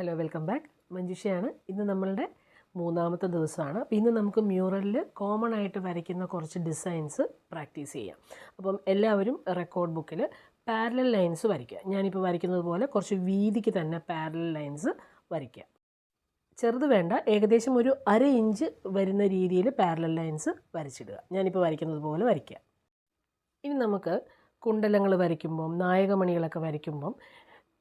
Hello welcome back മഞ്ജുഷയാണ്. ഇന്ന് നമ്മളുടെ മൂന്നാമത്തെ ദിവസമാണ്. അപ്പോൾ ഇന്ന് നമുക്ക് മ്യൂറലിൽ കോമൺ ആയിട്ട് വരയ്ക്കുന്ന കുറച്ച് ഡിസൈൻസ് പ്രാക്ടീസ് ചെയ്യാം. അപ്പം എല്ലാവരും റെക്കോർഡ് ബുക്കിൽ പാരലൽ ലൈൻസ് വരയ്ക്കുക. ഞാനിപ്പോൾ വരയ്ക്കുന്നത് പോലെ കുറച്ച് വീതിക്ക് തന്നെ പാരലൽ ലൈൻസ് വരയ്ക്കുക. ചെറുത് വേണ്ട ഏകദേശം ഒരു അര ഇഞ്ച് വരുന്ന രീതിയിൽ പാരലൽ ലൈൻസ് വരച്ചിടുക. ഞാനിപ്പോൾ വരയ്ക്കുന്നത് പോലെ വരയ്ക്കുക. ഇനി നമുക്ക് കുണ്ടലങ്ങൾ വരയ്ക്കുമ്പം നായകമണികളൊക്കെ വരയ്ക്കുമ്പം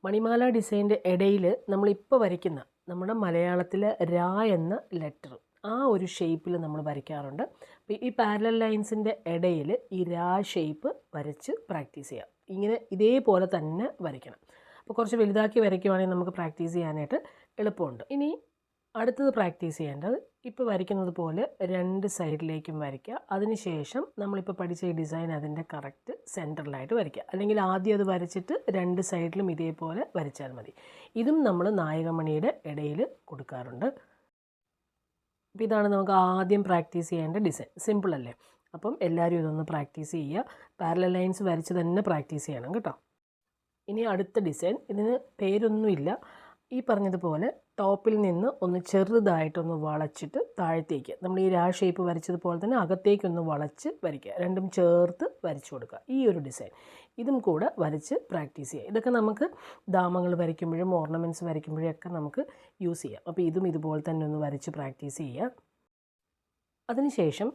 മണിമാല ഡിസൈന്റെ ഇടയിൽ നമ്മളിപ്പോൾ വരയ്ക്കുന്ന നമ്മുടെ മലയാളത്തിലെ രാ എന്ന ലെറ്റർ ആ ഒരു ഷേപ്പിൽ നമ്മൾ വരയ്ക്കാറുണ്ട്. അപ്പോൾ ഈ പാരലൽ ലൈൻസിന്റെ ഇടയിൽ ഈ രാ ഷേപ്പ് വരച്ച് പ്രാക്ടീസ് ചെയ്യാം. ഇങ്ങനെ ഇതേപോലെ തന്നെ വരയ്ക്കണം. അപ്പോൾ കുറച്ച് വലുതാക്കി വരയ്ക്കുവാണെങ്കിൽ നമുക്ക് പ്രാക്ടീസ് ചെയ്യാനായിട്ട് എളുപ്പമുണ്ട്. ഇനി അടുത്തത് പ്രാക്ടീസ് ചെയ്യേണ്ടത്. ഇപ്പോൾ വരയ്ക്കുന്നത് പോലെ രണ്ട് സൈഡിലേക്കും വരയ്ക്കുക. അതിനുശേഷം നമ്മളിപ്പോൾ പഠിച്ച ഈ ഡിസൈൻ അതിന്റെ കറക്റ്റ് സെന്ററിലായിട്ട് വരയ്ക്കുക. അല്ലെങ്കിൽ ആദ്യം അത് വരച്ചിട്ട് രണ്ട് സൈഡിലും ഇതേപോലെ വരച്ചാൽ മതി. ഇതും നമ്മൾ നായകമണിയുടെ ഇടയിൽ കൊടുക്കാറുണ്ട്. അപ്പോൾ ഇതാണ് നമുക്ക് ആദ്യം പ്രാക്ടീസ് ചെയ്യേണ്ട ഡിസൈൻ. സിമ്പിൾ അല്ലേ? അപ്പം എല്ലാവരും ഇതൊന്ന് പ്രാക്ടീസ് ചെയ്യുക. പാരലൽ ലൈൻസ് വരച്ച് തന്നെ പ്രാക്ടീസ് ചെയ്യണം കേട്ടോ. ഇനി അടുത്ത ഡിസൈൻ. ഇതിന് പേരൊന്നുമില്ല. ഈ പറഞ്ഞതുപോലെ ടോപ്പിൽ നിന്ന് ഒന്ന് ചെറുതായിട്ടൊന്ന് വളച്ചിട്ട് താഴത്തേക്ക് നമ്മൾ ഈ രാ ഷേപ്പ് വരച്ചതുപോലെ തന്നെ അകത്തേക്കൊന്ന് വളച്ച് വരയ്ക്കുക. രണ്ടും ചേർത്ത് വരച്ചു കൊടുക്കുക. ഈ ഒരു ഡിസൈൻ. ഇതും കൂടെ വരച്ച് പ്രാക്ടീസ് ചെയ്യുക. ഇതൊക്കെ നമുക്ക് ദാമങ്ങൾ വരയ്ക്കുമ്പോഴും ഓർണമെന്റ്സ് വരയ്ക്കുമ്പോഴും ഒക്കെ നമുക്ക് യൂസ് ചെയ്യാം. അപ്പോൾ ഇതും ഇതുപോലെ തന്നെ ഒന്ന് വരച്ച് പ്രാക്ടീസ് ചെയ്യുക. അതിനുശേഷം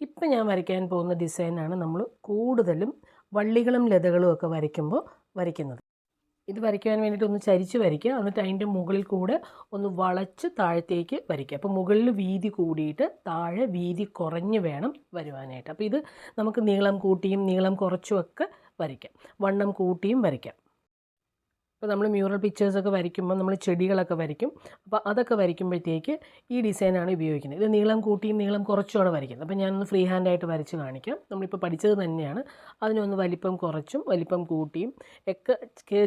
ഇപ്പം ഞാൻ വരയ്ക്കാൻ പോകുന്ന ഡിസൈനാണ് നമ്മൾ കൂടുതലും വള്ളികളും ലതകളും ഒക്കെ വരയ്ക്കുമ്പോൾ വരയ്ക്കുന്നത്. ഇത് വരയ്ക്കാൻ വേണ്ടിയിട്ട് ഒന്ന് ചരിച്ച് വരയ്ക്കുക. എന്നിട്ട് അതിന്റെ മുകളിൽ കൂടെ ഒന്ന് വളച്ച് താഴത്തേക്ക് വരയ്ക്കുക. അപ്പോൾ മുകളിൽ വീതി കൂടിയിട്ട് താഴെ വീതി കുറഞ്ഞ് വേണം വരുവാനായിട്ട്. അപ്പോൾ ഇത് നമുക്ക് നീളം കൂട്ടിയും നീളം കുറച്ചുമൊക്കെ വരയ്ക്കാം. വണ്ണം കൂട്ടിയും വരയ്ക്കാം. ഇപ്പോൾ നമ്മൾ മ്യൂറൽ പിക്ചേഴ്സൊക്കെ വരയ്ക്കുമ്പോൾ നമ്മൾ ചെടികളൊക്കെ വരയ്ക്കും. അപ്പോൾ അതൊക്കെ വരയ്ക്കുമ്പോഴത്തേക്ക് ഈ ഡിസൈനാണ് ഉപയോഗിക്കുന്നത്. ഇത് നീളം കൂട്ടിയും നീളം കുറച്ചുമാണ് വരയ്ക്കുന്നത്. അപ്പോൾ ഞാനൊന്ന് ഫ്രീ ഹാൻഡായിട്ട് വരച്ച് കാണിക്കാം. നമ്മളിപ്പോൾ പഠിച്ചത് തന്നെയാണ്. അതിനൊന്ന് വലിപ്പം കുറച്ചും വലിപ്പം കൂട്ടിയും ഒക്കെ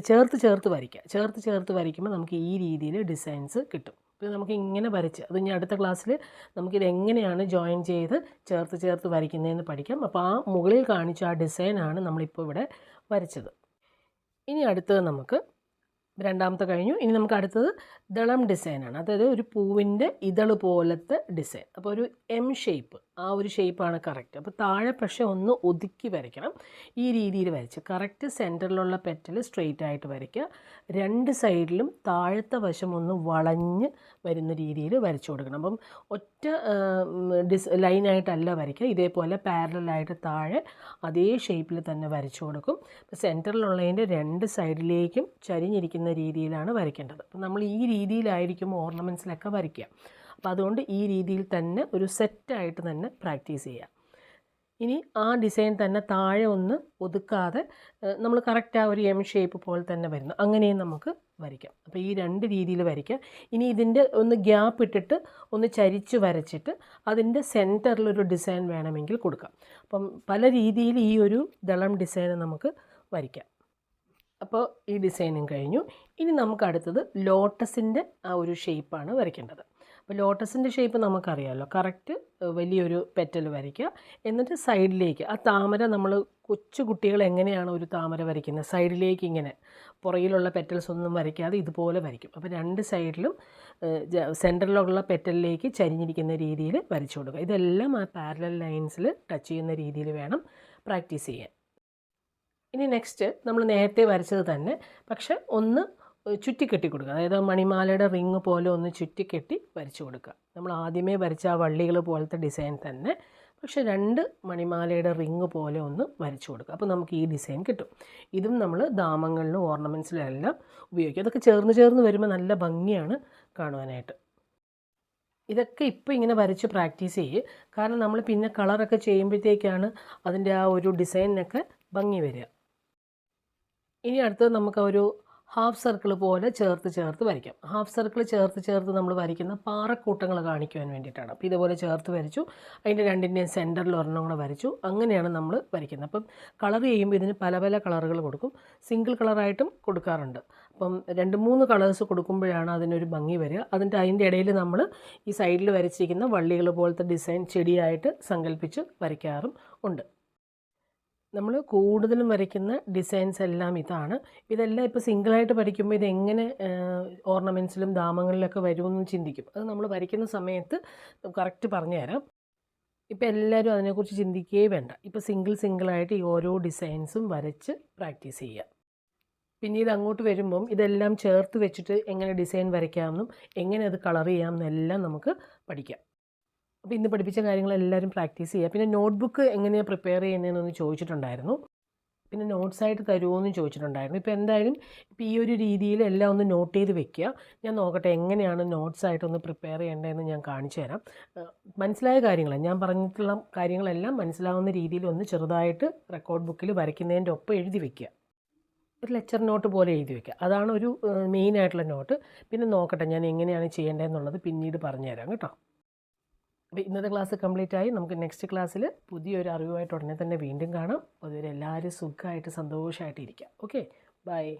ചേർത്ത് ചേർത്ത് വരയ്ക്കുക ചേർത്ത് ചേർത്ത് വരയ്ക്കുമ്പോൾ നമുക്ക് ഈ രീതിയിൽ ഡിസൈൻസ് കിട്ടും. അപ്പോൾ നമുക്ക് ഇങ്ങനെ വരച്ച് അത് ഇനി അടുത്ത ക്ലാസ്സിൽ നമുക്കിത് എങ്ങനെയാണ് ജോയിൻ ചെയ്ത് ചേർത്ത് ചേർത്ത് വരയ്ക്കുന്നതെന്ന് പഠിക്കാം. അപ്പോൾ ആ മുകളിൽ കാണിച്ച ആ ഡിസൈനാണ് നമ്മളിപ്പോൾ ഇവിടെ വരച്ചത്. ഇനി അടുത്തത് നമുക്ക് രണ്ടാമത്തെ കഴിഞ്ഞു. ഇനി നമുക്ക് അടുത്തത് ദളം ഡിസൈനാണ്. അതായത് ഒരു പൂവിന്റെ ഇതൾ പോലത്തെ ഡിസൈൻ. അപ്പോൾ ഒരു എം ഷേപ്പ് ആ ഒരു ഷേപ്പാണ് കറക്റ്റ് അപ്പോൾ താഴെ പക്ഷേ ഒന്ന് ഒതുക്കി വരയ്ക്കണം. ഈ രീതിയിൽ വരച്ച്. കറക്റ്റ് സെന്ററിലുള്ള പെറ്റൽ സ്ട്രെയിറ്റ് ആയിട്ട് വരയ്ക്കുക. രണ്ട് സൈഡിലും താഴത്തെ വശം ഒന്ന് വളഞ്ഞ് വരുന്ന രീതിയിൽ വരച്ചു കൊടുക്കണം. അപ്പം ഒറ്റ ഡിസ് ലൈനായിട്ടല്ല വരയ്ക്കുക. ഇതേപോലെ പാരലായിട്ട് താഴെ അതേ ഷേപ്പിൽ തന്നെ വരച്ചു കൊടുക്കും. അപ്പോൾ സെന്ററിലുള്ളതിന്റെ രണ്ട് സൈഡിലേക്കും ചരിഞ്ഞിരിക്കുന്ന രീതിയിലാണ് വരയ്ക്കേണ്ടത്. അപ്പം നമ്മൾ ഈ രീതിയിലായിരിക്കും ഓർണമെന്റ്സിലൊക്കെ വരയ്ക്കുക. അപ്പോൾ അതുകൊണ്ട് ഈ രീതിയിൽ തന്നെ ഒരു സെറ്റായിട്ട് തന്നെ പ്രാക്ടീസ് ചെയ്യുക ഇനി ആ ഡിസൈൻ തന്നെ താഴെ ഒന്ന് ഒതുക്കാതെ നമ്മൾ കറക്റ്റ് ആ ഒരു എം ഷേപ്പ് പോലെ തന്നെ വരുന്നു അങ്ങനെയും നമുക്ക് വരയ്ക്കാം. അപ്പോൾ ഈ രണ്ട് രീതിയിൽ വരയ്ക്കാം. ഇനി ഇതിന്റെ ഒന്ന് ഗ്യാപ്പ് ഇട്ടിട്ട് ഒന്ന് ചരിച്ച് വരച്ചിട്ട് അതിന്റെ സെന്ററിലൊരു ഡിസൈൻ വേണമെങ്കിൽ കൊടുക്കാം. അപ്പം പല രീതിയിൽ ഈ ഒരു ദളം ഡിസൈൻ നമുക്ക് വരയ്ക്കാം. അപ്പോൾ ഈ ഡിസൈനും കഴിഞ്ഞു. ഇനി നമുക്ക് അടുത്തത് ലോട്ടസിന്റെ ആ ഒരു ഷേപ്പാണ് വരയ്ക്കേണ്ടത്. അപ്പോൾ ലോട്ടസിന്റെ ഷേപ്പ് നമുക്കറിയാമല്ലോ കറക്റ്റ് വലിയൊരു പെറ്റൽ വരയ്ക്കുക. എന്നിട്ട് സൈഡിലേക്ക് ആ താമര നമ്മൾ കൊച്ചു കുട്ടികൾ എങ്ങനെയാണ് ഒരു താമര വരയ്ക്കുന്നത്? സൈഡിലേക്ക് ഇങ്ങനെ പുറകിലുള്ള പെറ്റൽസ് ഒന്നും വരയ്ക്കാതെ ഇതുപോലെ വരയ്ക്കും. അപ്പോൾ രണ്ട് സൈഡിലും സെന്ററിലുള്ള പെറ്റലിലേക്ക് ചരിഞ്ഞിരിക്കുന്ന രീതിയിൽ വരച്ചു കൊടുക്കുക. ഇതെല്ലാം ആ പാരലൽ ലൈൻസിൽ ടച്ച് ചെയ്യുന്ന രീതിയിൽ വേണം പ്രാക്ടീസ് ചെയ്യാൻ. ഇനി നെക്സ്റ്റ് നമ്മൾ നേരത്തെ വരച്ചത് തന്നെ പക്ഷെ ഒന്ന് ചുറ്റിക്കെട്ടി കൊടുക്കുക അതായത് മണിമാലയുടെ റിങ് പോലെ ഒന്ന് ചുറ്റിക്കെട്ടി വരച്ചു കൊടുക്കുക നമ്മൾ ആദ്യമേ വരച്ച ആ വള്ളികൾ പോലത്തെ ഡിസൈൻ തന്നെ. പക്ഷെ രണ്ട് മണിമാലയുടെ റിങ് പോലെ ഒന്ന് വരച്ചു കൊടുക്കുക അപ്പോൾ നമുക്ക് ഈ ഡിസൈൻ കിട്ടും. ഇതും നമ്മൾ ദാമങ്ങളിലും ഓർണമെന്റ്സിലും എല്ലാം ഉപയോഗിക്കും. അതൊക്കെ ചേർന്ന് ചേർന്ന് വരുമ്പോൾ നല്ല ഭംഗിയാണ് കാണുവാനായിട്ട്. ഇതൊക്കെ ഇപ്പോൾ ഇങ്ങനെ വരച്ച് പ്രാക്ടീസ് ചെയ്യും. കാരണം നമ്മൾ പിന്നെ കളറൊക്കെ ചെയ്യുമ്പോഴത്തേക്കാണ് അതിന്റെ ആ ഒരു ഡിസൈനിനൊക്കെ ഭംഗി വരിക. ഇനി അടുത്തത് നമുക്ക് ഒരു ഹാഫ് സർക്കിൾ പോലെ ചേർത്ത് ചേർത്ത് വരയ്ക്കാം. ഹാഫ് സർക്കിൾ ചേർത്ത് ചേർത്ത് നമ്മൾ വരയ്ക്കുന്ന പാറക്കൂട്ടങ്ങൾ കാണിക്കുവാൻ വേണ്ടിയിട്ടാണ്. അപ്പോൾ ഇതുപോലെ ചേർത്ത് വരച്ചു. അതിന്റെ രണ്ടിന്റെയും സെന്ററിൽ ഒരെണ്ണം കൂടെ വരച്ചു. അങ്ങനെയാണ് നമ്മൾ വരയ്ക്കുന്നത്. അപ്പം കളർ ചെയ്യുമ്പോൾ ഇതിന് പല പല കളറുകൾ കൊടുക്കും. സിംഗിൾ കളറായിട്ടും കൊടുക്കാറുണ്ട്. അപ്പം രണ്ട് മൂന്ന് കളേഴ്സ് കൊടുക്കുമ്പോഴാണ് അതിനൊരു ഭംഗി വരിക. അതിന്റെ അതിന്റെ ഇടയിൽ നമ്മൾ ഈ സൈഡിൽ വരച്ചിരിക്കുന്ന വള്ളികൾ പോലത്തെ ഡിസൈൻ ചെടിയായിട്ട് സങ്കല്പിച്ച് വരയ്ക്കാറും ഉണ്ട്. നമ്മൾ കൂടുതലും വരയ്ക്കുന്ന ഡിസൈൻസ് എല്ലാം ഇതാണ്. ഇതെല്ലാം ഇപ്പോൾ സിംഗിളായിട്ട് വരയ്ക്കുമ്പോൾ ഇതെങ്ങനെ എങ്ങനെ ഓർണമെന്റ്സിലും ദാമങ്ങളിലൊക്കെ വരുമെന്ന് ചിന്തിക്കും. അത് നമ്മൾ വരയ്ക്കുന്ന സമയത്ത് കറക്റ്റ് പറഞ്ഞുതരാം. ഇപ്പോൾ എല്ലാവരും അതിനെക്കുറിച്ച് ചിന്തിക്കുകയേ വേണ്ട. ഇപ്പോൾ സിംഗിൾ സിംഗിളായിട്ട് ഈ ഓരോ ഡിസൈൻസും വരച്ച് പ്രാക്ടീസ് ചെയ്യുക പിന്നീട് അങ്ങോട്ട് വരുമ്പം ഇതെല്ലാം ചേർത്ത് വെച്ചിട്ട് എങ്ങനെ ഡിസൈൻ വരയ്ക്കാമെന്നും എങ്ങനെ അത് കളർ ചെയ്യാമെന്നും എല്ലാം നമുക്ക് പഠിക്കാം. അപ്പോൾ ഇന്ന് പഠിപ്പിച്ച കാര്യങ്ങൾ എല്ലാവരും പ്രാക്ടീസ് ചെയ്യുക. പിന്നെ നോട്ട്ബുക്ക് എങ്ങനെയാണ് പ്രിപ്പയർ ചെയ്യുന്നതെന്നൊന്ന് ചോദിച്ചിട്ടുണ്ടായിരുന്നു. പിന്നെ നോട്ട്സ് ആയിട്ട് തരുമോ എന്ന് ചോദിച്ചിട്ടുണ്ടായിരുന്നു. ഇപ്പോൾ എന്തായാലും ഇപ്പോൾ ഈ ഒരു രീതിയിൽ എല്ലാം ഒന്ന് നോട്ട് ചെയ്ത് വെക്കുക. ഞാൻ നോക്കട്ടെ എങ്ങനെയാണ് നോട്ട്സ് ആയിട്ടൊന്ന് പ്രിപ്പയർ ചെയ്യേണ്ടതെന്ന് ഞാൻ കാണിച്ചു തരാം. മനസ്സിലായ കാര്യങ്ങൾ ഞാൻ പറഞ്ഞിട്ടുള്ള കാര്യങ്ങളെല്ലാം മനസ്സിലാവുന്ന രീതിയിൽ ഒന്ന് ചെറുതായിട്ട് റെക്കോർഡ് ബുക്കിൽ വരയ്ക്കുന്നതിന്റെ ഒപ്പം എഴുതി വെക്കുക. ഒരു ലെക്ചർ നോട്ട് പോലെ എഴുതി വെക്കുക. അതാണ് ഒരു മെയിൻ ആയിട്ടുള്ള നോട്ട് പിന്നെ നോക്കട്ടെ ഞാൻ എങ്ങനെയാണ് ചെയ്യേണ്ടതെന്നുള്ളത് പിന്നീട് പറഞ്ഞുതരാം കേട്ടോ. അപ്പോൾ ഇന്നത്തെ ക്ലാസ് കംപ്ലീറ്റ് ആയി. നമുക്ക് നെക്സ്റ്റ് ക്ലാസ്സിൽ പുതിയൊരു അറിവുമായിട്ട് ഉടനെ തന്നെ വീണ്ടും കാണാം. അതുവരെ എല്ലാവരും സുഖമായിട്ട് സന്തോഷമായിട്ട് ഇരിക്കാം. ഓക്കെ? ബൈ.